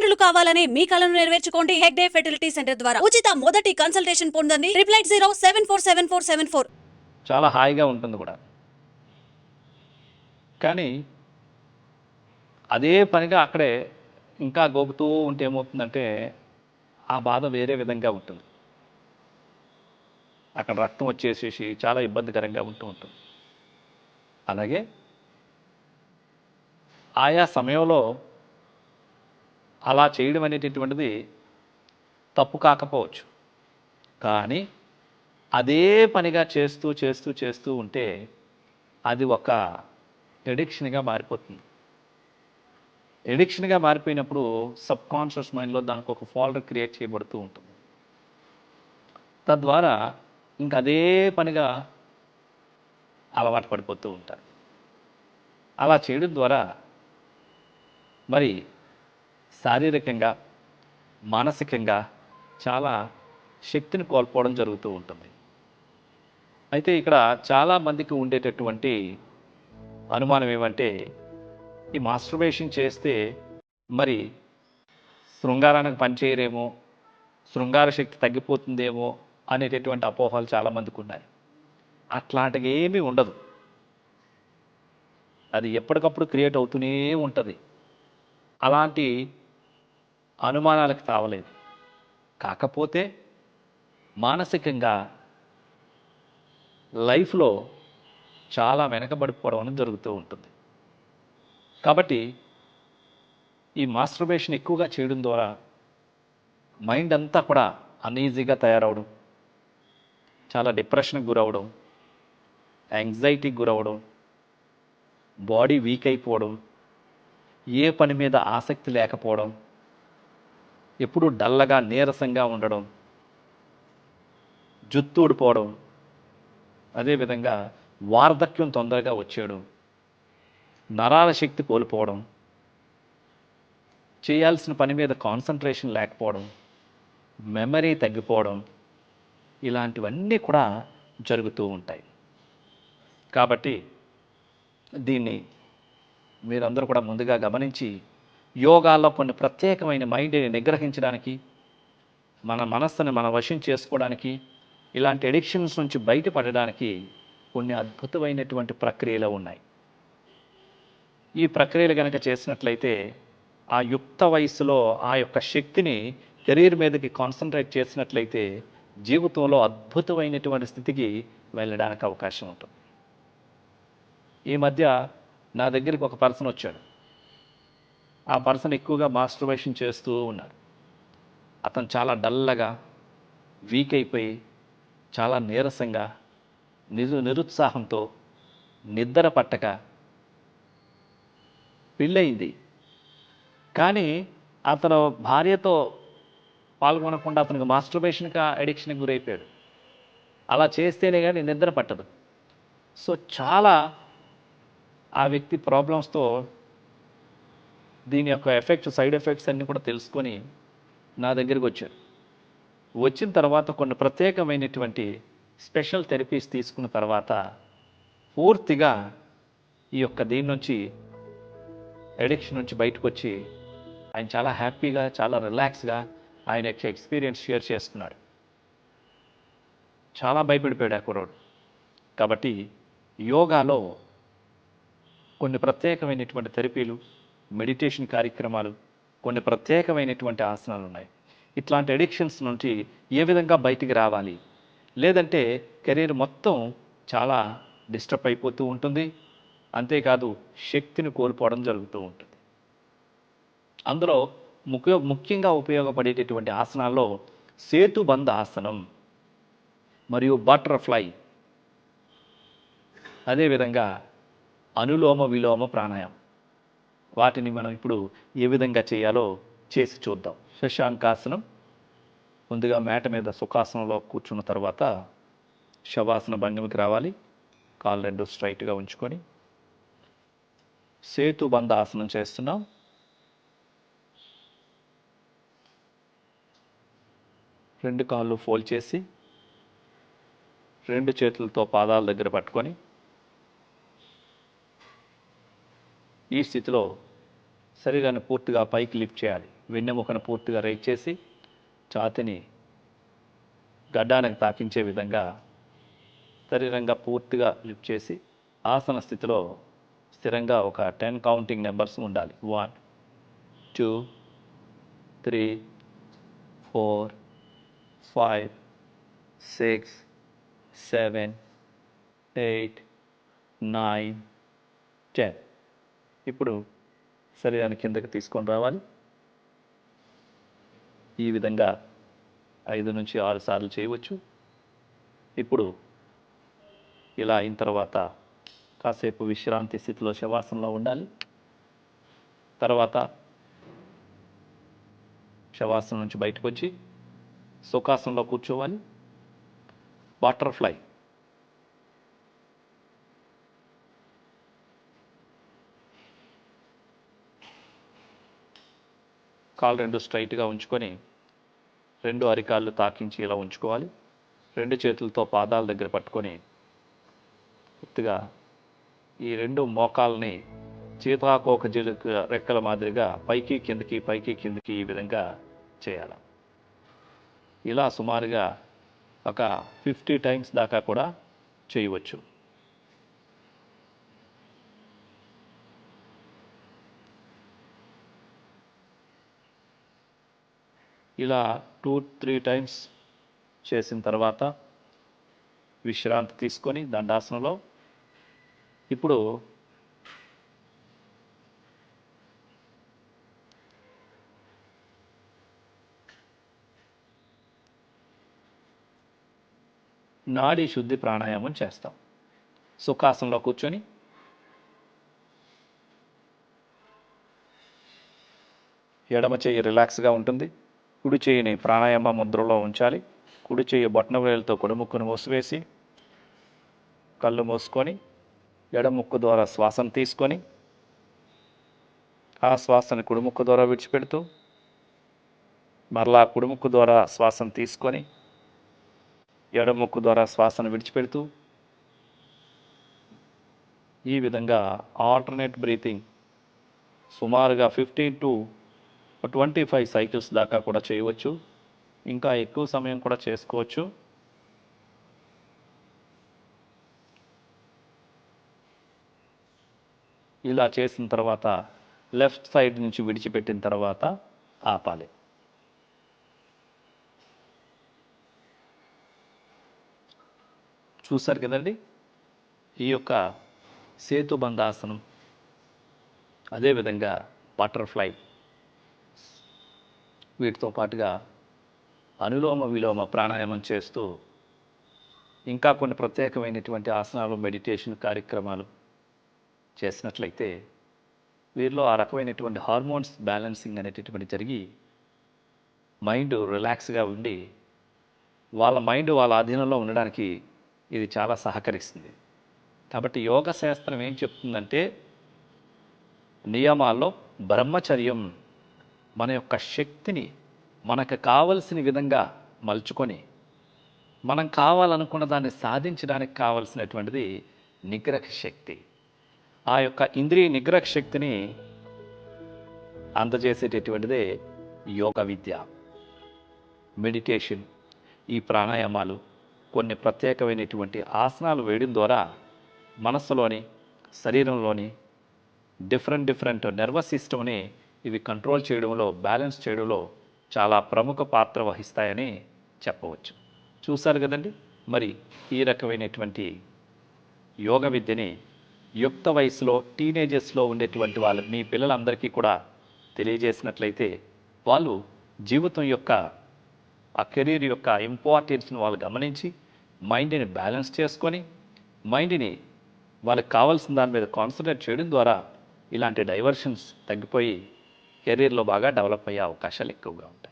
తల్లిదండ్రులు కావాలని మీ కలను నెరవేర్చుకోండి హెగ్డే ఫెర్టిలిటీ సెంటర్ ద్వారా. ఉచిత మొదటి కన్సల్టేషన్ పొందండి triple eight zero seven four seven four seven four. చాలా హాయిగా ఉంటుంది కూడా. కానీ అదే పనిగా అక్కడే ఇంకా గోపుతూ ఉంటే ఏమవుతుందంటే ఆ బాధ వేరే విధంగా ఉంటుంది. అక్కడ రక్తం వచ్చేసేసి చాలా ఇబ్బందికరంగా ఉంటూ ఉంటుంది. అలాగే ఆయా సమయంలో అలా చేయడం అనేటటువంటిది తప్పు కాకపోవచ్చు. కానీ అదే పనిగా చేస్తూ చేస్తూ చేస్తూ ఉంటే అది ఒక ఎడిక్షన్గా మారిపోతుంది. ఎడిక్షన్గా మారిపోయినప్పుడు సబ్ కాన్షియస్ మైండ్లో దానికి ఒక ఫోల్డర్ క్రియేట్ చేయబడుతూ ఉంటుంది. తద్వారా ఇంక అదే పనిగా అలవాటు పడిపోతూ ఉంటారు. అలా చేయడం ద్వారా మరి శారీరకంగా మానసికంగా చాలా శక్తిని కోల్పోవడం జరుగుతూ ఉంటుంది. అయితే ఇక్కడ చాలామందికి ఉండేటటువంటి అనుమానం ఏమంటే ఈ మాస్టర్బేషన్ చేస్తే మరి శృంగారానికి పనిచేయరేమో శృంగార శక్తి తగ్గిపోతుందేమో అనేటటువంటి అపోహలు చాలామందికి ఉన్నాయి. అట్లాంటివి ఏమీ ఉండదు. అది ఎప్పటికప్పుడు క్రియేట్ అవుతూనే ఉంటుంది. అలాంటి అనుమానాలకు తావలేదు. కాకపోతే మానసికంగా లైఫ్లో చాలా వెనకబడిపోవడం అనేది జరుగుతూ ఉంటుంది. కాబట్టి ఈ మాస్టర్బేషన్ ఎక్కువగా చేయడం ద్వారా మైండ్ అంతా కూడా అన్ఈజీగా తయారవడం చాలా డిప్రెషన్కి గురవడం యాంగ్జైటీకి గురవడం బాడీ వీక్ అయిపోవడం ఏ పని మీద ఆసక్తి లేకపోవడం ఎప్పుడు డల్లగా నీరసంగా ఉండడం జుత్తు ఊడిపోవడం అదేవిధంగా వార్ధక్యం తొందరగా వచ్చేయడం నరాల శక్తి కోల్పోవడం చేయాల్సిన పని మీద కాన్సన్ట్రేషన్ లేకపోవడం మెమరీ తగ్గిపోవడం ఇలాంటివన్నీ కూడా జరుగుతూ ఉంటాయి. కాబట్టి దీన్ని మీరందరూ కూడా ముందుగా గమనించి యోగాల్లో కొన్ని ప్రత్యేకమైన మైండ్ని నిగ్రహించడానికి మన మనస్సుని మన వశం చేసుకోవడానికి ఇలాంటి ఎడిక్షన్స్ నుంచి బయటపడడానికి కొన్ని అద్భుతమైనటువంటి ప్రక్రియలు ఉన్నాయి. ఈ ప్రక్రియలు కనుక చేసినట్లయితే ఆ యుక్త వయసులో ఆ యొక్క శక్తిని కెరీర్ మీదకి కాన్సన్ట్రేట్ చేసినట్లయితే జీవితంలో అద్భుతమైనటువంటి స్థితికి వెళ్ళడానికి అవకాశం ఉంటుంది. ఈ మధ్య నా దగ్గరికి ఒక పర్సన్ వచ్చాడు. ఆ పర్సన్ ఎక్కువగా మాస్టర్బేషన్ చేస్తూ ఉన్నాడు. అతను చాలా డల్లగా వీక్ అయిపోయి చాలా నీరసంగా నిరు నిరుత్సాహంతో నిద్ర పట్టక పెళ్ళయింది. కానీ అతను భార్యతో పాల్గొనకుండా అతనికి మాస్టర్బేషన్కి అడిక్షన్కి గురైపోయాడు. అలా చేస్తేనే కానీ నిద్ర పట్టదు. సో చాలా ఆ వ్యక్తి ప్రాబ్లమ్స్తో దీని యొక్క ఎఫెక్ట్స్ సైడ్ ఎఫెక్ట్స్ అన్నీ కూడా తెలుసుకొని నా దగ్గరికి వచ్చారు. వచ్చిన తర్వాత కొన్ని ప్రత్యేకమైనటువంటి స్పెషల్ థెరపీస్ తీసుకున్న తర్వాత పూర్తిగా ఈ యొక్క దీని నుంచి ఎడిక్షన్ నుంచి బయటకు వచ్చి ఆయన చాలా హ్యాపీగా చాలా రిలాక్స్గా ఆయన యొక్క ఎక్స్పీరియన్స్ షేర్ చేస్తున్నాడు. చాలా భయపడిపోయాడు ఆ కుర్రోడు. కాబట్టి యోగాలో కొన్ని ప్రత్యేకమైనటువంటి థెరపీలు మెడిటేషన్ కార్యక్రమాలు కొన్ని ప్రత్యేకమైనటువంటి ఆసనాలు ఉన్నాయి. ఇట్లాంటి అడిక్షన్స్ నుంచి ఏ విధంగా బయటికి రావాలి? లేదంటే కెరీర్ మొత్తం చాలా డిస్టర్బ్ అయిపోతూ ఉంటుంది. అంతేకాదు శక్తిని కోల్పోవడం జరుగుతూ ఉంటుంది. అందులో ముఖ్య ముఖ్యంగా ఉపయోగపడేటటువంటి ఆసనాల్లో సేతుబంధ ఆసనం మరియు బటర్ఫ్లై అదేవిధంగా అనులోమ విలోమ ప్రాణాయామం. వాటిని మనం ఇప్పుడు ఏ విధంగా చేయాలో చేసి చూద్దాం. శశాంకాసనం ముందుగా మేట మీద సుఖాసనంలో కూర్చున్న తర్వాత శవాసన భంగిమకి రావాలి. కాళ్ళు రెండు స్ట్రైట్గా ఉంచుకొని. సేతు బంధ ఆసనం చేస్తున్నాం. రెండు కాళ్ళు ఫోల్డ్ చేసి రెండు చేతులతో పాదాల దగ్గర పట్టుకొని ఈ స్థితిలో శరీరాన్ని పూర్తిగా పైకి లిఫ్ట్ చేయాలి. వెన్నెముకను పూర్తిగా రైట్ చేసి ఛాతిని గడ్డానికి తాకించే విధంగా శరీరంగా పూర్తిగా లిఫ్ట్ చేసి ఆసన స్థితిలో స్థిరంగా ఒక టెన్ కౌంటింగ్ నెంబర్స్ ఉండాలి. One two three four five six seven eight nine ten. ఇప్పుడు శరీరాన్ని కిందకి తీసుకొని రావాలి. ఈ విధంగా ఐదు నుంచి ఆరు సార్లు చేయవచ్చు. ఇప్పుడు ఇలా అయిన తర్వాత కాసేపు విశ్రాంతి స్థితిలో శవాసనలో ఉండాలి. తర్వాత శవాసనం నుంచి బయటకు వచ్చి సుఖాసనంలో కూర్చోవాలి. బటర్ఫ్లై కాలు రెండు స్ట్రైట్గా ఉంచుకొని రెండు అరికాళ్ళు తాకించి ఇలా ఉంచుకోవాలి. రెండు చేతులతో పాదాల దగ్గర పట్టుకొని పూర్తిగా ఈ రెండు మోకాల్ని చీతాకోక జిలుక రెక్కల మాదిరిగా పైకి కిందకి పైకి కిందకి ఈ విధంగా చేయాలి. ఇలా సుమారుగా ఒక ఫిఫ్టీ టైమ్స్ దాకా కూడా చేయవచ్చు. ఇలా టూ త్రీ టైమ్స్ చేసిన తర్వాత విశ్రాంతి తీసుకొని దండాసనంలో ఇప్పుడు నాడీ శుద్ధి ప్రాణాయామం చేస్తాం. సుఖాసనంలో కూర్చొని ఎడమ చేయి రిలాక్స్గా ఉంటుంది. కుడి చేయిని ప్రాణాయామ ముద్రలో ఉంచాలి. కుడి చేయి బొట్టన వేలతో కుడిముక్కును మూసివేసి కళ్ళు మూసుకొని ఎడముక్కు ద్వారా శ్వాసను తీసుకొని ఆ శ్వాసను కుడిముక్కు ద్వారా విడిచిపెడుతూ మరలా కుడిముక్కు ద్వారా శ్వాసను తీసుకొని ఎడముక్కు ద్వారా శ్వాసను విడిచిపెడుతూ ఈ విధంగా ఆల్టర్నేట్ బ్రీతింగ్ సుమారుగా fifteen to twenty five cycles దాకా కూడా చేయవచ్చు. ఇంకా ఎక్కువ సమయం కూడా చేసుకోవచ్చు. ఇలా చేసిన తర్వాత లెఫ్ట్ సైడ్ నుంచి విడిచిపెట్టిన తర్వాత ఆపాలి. చూసారు కదండి? ఈ యొక్క సేతుబంధాసనం. అదేవిధంగా బటర్ఫ్లై వీటితో పాటుగా అనులోమ విలోమ ప్రాణాయామం చేస్తూ ఇంకా కొన్ని ప్రత్యేకమైనటువంటి ఆసనాలు మెడిటేషన్ కార్యక్రమాలు చేసినట్లయితే వీరిలో ఆ రకమైనటువంటి హార్మోన్స్ బ్యాలెన్సింగ్ అనేటటువంటి జరిగి మైండ్ రిలాక్స్గా ఉండి వాళ్ళ మైండ్ వాళ్ళ ఆధీనంలో ఉండడానికి ఇది చాలా సహకరిస్తుంది. కాబట్టి యోగ శాస్త్రం ఏం చెప్తుందంటే నియమాల్లో బ్రహ్మచర్యం మన యొక్క శక్తిని మనకు కావలసిన విధంగా మలుచుకొని మనం కావాలనుకున్న దాన్ని సాధించడానికి కావలసినటువంటిది నిగ్రహ శక్తి. ఆ యొక్క ఇంద్రియ నిగ్రహ శక్తిని అందజేసేటటువంటిదే యోగ విద్య మెడిటేషన్ ఈ ప్రాణాయామాలు కొన్ని ప్రత్యేకమైనటువంటి ఆసనాలు వేయడం ద్వారా మనస్సులోని శరీరంలోని డిఫరెంట్ డిఫరెంట్ నర్వస్ సిస్టమ్ని ఇవి కంట్రోల్ చేయడంలో బ్యాలెన్స్ చేయడంలో చాలా ప్రముఖ పాత్ర వహిస్తాయని చెప్పవచ్చు. చూశారు కదండి? మరి ఈ రకమైనటువంటి యోగ విద్యని యుక్త వయసులో టీనేజర్స్లో ఉండేటువంటి వాళ్ళు మీ పిల్లలందరికీ కూడా తెలియజేసినట్లయితే వాళ్ళు జీవితం యొక్క ఆ కెరీర్ యొక్క ఇంపార్టెన్స్ని వాళ్ళు గమనించి మైండ్ని బ్యాలెన్స్ చేసుకొని మైండ్ని వాళ్ళకి కావాల్సిన దాని మీద కాన్సన్ట్రేట్ చేయడం ద్వారా ఇలాంటి డైవర్షన్స్ తగ్గిపోయి కెరీర్లో బాగా డెవలప్ అయ్యే అవకాశాలు ఎక్కువగా ఉంటాయి.